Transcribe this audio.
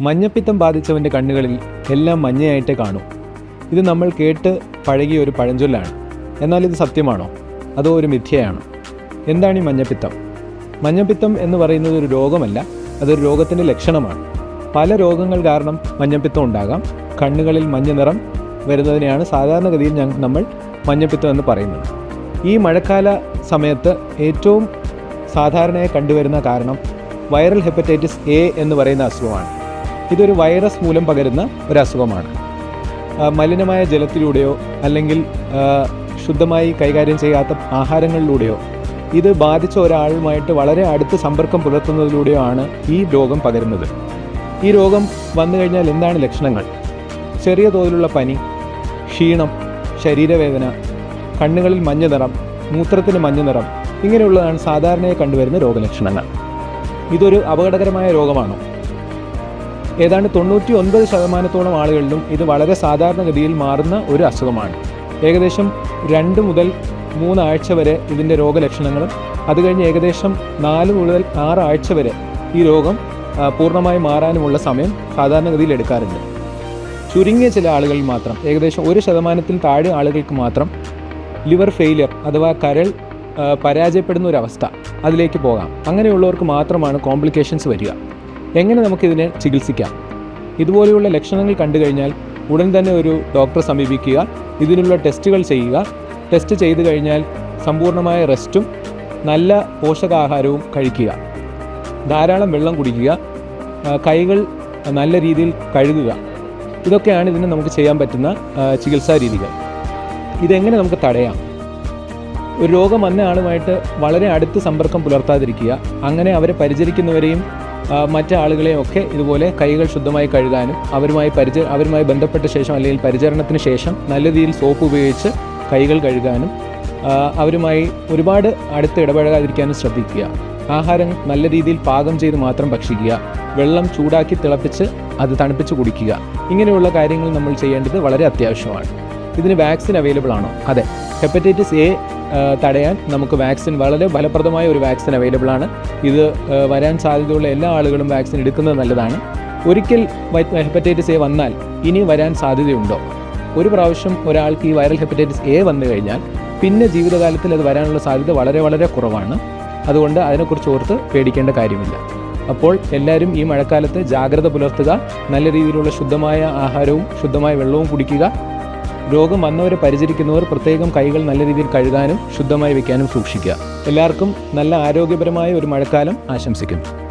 മഞ്ഞപ്പിത്തം ബാധിച്ചവന്റെ കണ്ണുകളിൽ എല്ലാം മഞ്ഞയായിട്ടേ കാണൂ. ഇത് നമ്മൾ കേട്ട് പഴകിയ ഒരു പഴഞ്ചൊല്ലാണ്. എന്നാൽ ഇത് സത്യമാണോ? അതോ ഒരു മിഥ്യയാണോ? എന്താണ് ഈ മഞ്ഞപ്പിത്തം? മഞ്ഞപ്പിത്തം എന്ന് പറയുന്നത് ഒരു രോഗമല്ല അതൊരു രോഗത്തിന്റെ ലക്ഷണമാണ്. പല രോഗങ്ങൾ കാരണം മഞ്ഞപ്പിത്തം ഉണ്ടാകാം. കണ്ണുകളിൽ മഞ്ഞ നിറം വരുന്നതിനെയാണ് സാധാരണഗതിയിൽ നമ്മൾ മഞ്ഞപ്പിത്തം എന്ന് പറയുന്നത്. ഈ മഴക്കാല സമയത്ത് ഏറ്റവും സാധാരണയായി കണ്ടുവരുന്ന കാരണം വൈറൽ ഹെപ്പറ്റൈറ്റിസ് എ എന്ന് പറയുന്ന അസുഖമാണ്. ഇതൊരു വൈറസ് മൂലം പകരുന്ന ഒരു അസുഖമാണ് മലിനമായ ജലത്തിലൂടെയോ അല്ലെങ്കിൽ ശുദ്ധമായി കൈകാര്യം ചെയ്യാത്ത ആഹാരങ്ങളിലൂടെയോ ഇത് ബാധിച്ച ഒരാളുമായിട്ട് വളരെ അടുത്ത് സമ്പർക്കം പുലർത്തുന്നതിലൂടെയോ ആണ് ഈ രോഗം പകരുന്നത്. ഈ രോഗം വന്നു കഴിഞ്ഞാൽ എന്താണ് ലക്ഷണങ്ങൾ? ചെറിയ തോതിലുള്ള പനി ക്ഷീണം ശരീരവേദന കണ്ണുകളിൽ മഞ്ഞ നിറം മൂത്രത്തിന് മഞ്ഞ നിറം ഇങ്ങനെയുള്ളതാണ് സാധാരണയായി കണ്ടുവരുന്ന രോഗലക്ഷണങ്ങൾ. ഇതൊരു അപകടകരമായ രോഗമാണോ? ഏതാണ്ട് തൊണ്ണൂറ്റി ഒൻപത് ശതമാനത്തോളം ആളുകളിലും ഇത് വളരെ സാധാരണഗതിയിൽ മാറുന്ന ഒരു അസുഖമാണ്. ഏകദേശം രണ്ട് മുതൽ മൂന്നാഴ്ച വരെ ഇതിന്റെ രോഗലക്ഷണങ്ങളും അത് കഴിഞ്ഞ് ഏകദേശം നാല് മുതൽ ആറ് ആഴ്ച വരെ ഈ രോഗം പൂർണമായി മാറാനുമുള്ള സമയം സാധാരണഗതിയിൽ എടുക്കാറുണ്ട്. ചുരുങ്ങിയ ചില ആളുകളിൽ മാത്രം ഏകദേശം ഒരു ശതമാനത്തിൽ താഴെ ആളുകൾക്ക് മാത്രം ലിവർ ഫെയിലിയർ അഥവാ കരൾ പരാജയപ്പെടുന്ന ഒരു അവസ്ഥ അതിലേക്ക് പോകാം. അങ്ങനെയുള്ളവർക്ക് മാത്രമാണ് കോംപ്ലിക്കേഷൻസ് വരിക. എങ്ങനെ നമുക്കിതിനെ ചികിത്സിക്കാം? ഇതുപോലെയുള്ള ലക്ഷണങ്ങൾ കണ്ടു കഴിഞ്ഞാൽ ഉടൻ തന്നെ ഒരു ഡോക്ടറെ സമീപിക്കുക ഇതിനുള്ള ടെസ്റ്റുകൾ ചെയ്യുക. ടെസ്റ്റ് ചെയ്തു കഴിഞ്ഞാൽ സമ്പൂർണമായ റെസ്റ്റും നല്ല പോഷകാഹാരവും കഴിക്കുക. ധാരാളം വെള്ളം കുടിക്കുക കൈകൾ നല്ല രീതിയിൽ കഴുകുക. ഇതൊക്കെയാണ് ഇതിന് നമുക്ക് ചെയ്യാൻ പറ്റുന്ന ചികിത്സാ രീതികൾ. ഇതെങ്ങനെ നമുക്ക് തടയാം? ഒരു രോഗം വന്ന ആളുമായിട്ട് വളരെ അടുത്ത് സമ്പർക്കം പുലർത്താതിരിക്കുക അങ്ങനെ അവരെ പരിചരിക്കുന്നവരെയും മറ്റ് ആളുകളെയും ഒക്കെ ഇതുപോലെ കൈകൾ ശുദ്ധമായി കഴുകാനും അവരുമായി പരിച അവരുമായി ബന്ധപ്പെട്ട ശേഷം അല്ലെങ്കിൽ പരിചരണത്തിന് ശേഷം നല്ല രീതിയിൽ സോപ്പ് ഉപയോഗിച്ച് കൈകൾ കഴുകാനും അവരുമായി ഒരുപാട് അടുത്ത് ഇടപഴകാതിരിക്കാനും ശ്രദ്ധിക്കുക. ആഹാരം നല്ല രീതിയിൽ പാകം ചെയ്ത് മാത്രം ഭക്ഷിക്കുക. വെള്ളം ചൂടാക്കി തിളപ്പിച്ച് അത് തണുപ്പിച്ച് കുടിക്കുക. ഇങ്ങനെയുള്ള കാര്യങ്ങൾ നമ്മൾ ചെയ്യേണ്ടത് വളരെ അത്യാവശ്യമാണ്. ഇതിന് വാക്സിൻ അവൈലബിൾ ആണോ? അതെ. ഹെപ്പറ്റൈറ്റിസ് എ തടയാൻ നമുക്ക് വാക്സിൻ വളരെ ഫലപ്രദമായ ഒരു വാക്സിൻ അവൈലബിൾ ആണ്. ഇത് വരാൻ സാധ്യതയുള്ള എല്ലാ ആളുകളും വാക്സിൻ എടുക്കുന്നത് നല്ലതാണ്. ഒരിക്കൽ ഹെപ്പറ്റൈറ്റിസ് എ വന്നാൽ ഇനി വരാൻ സാധ്യതയുണ്ടോ? ഒരു പ്രാവശ്യം ഒരാൾക്ക് ഈ വൈറൽ ഹെപ്പറ്റൈറ്റിസ് എ വന്നു കഴിഞ്ഞാൽ പിന്നെ ജീവിതകാലത്തിൽ അത് വരാനുള്ള സാധ്യത വളരെ വളരെ കുറവാണ്. അതുകൊണ്ട് അതിനെക്കുറിച്ച് ഓർത്ത് പേടിക്കേണ്ട കാര്യമില്ല. അപ്പോൾ എല്ലാവരും ഈ മഴക്കാലത്ത് ജാഗ്രത പുലർത്തുക നല്ല രീതിയിലുള്ള ശുദ്ധമായ ആഹാരവും ശുദ്ധമായ വെള്ളവും കുടിക്കുക രോഗം വന്നവരെ പരിചരിക്കുന്നവർ പ്രത്യേകം കൈകൾ നല്ല രീതിയിൽ കഴുകാനും ശുദ്ധമായി വയ്ക്കാനും സൂക്ഷിക്കുക. എല്ലാവർക്കും നല്ല ആരോഗ്യപരമായ ഒരു മഴക്കാലം ആശംസിക്കുന്നു.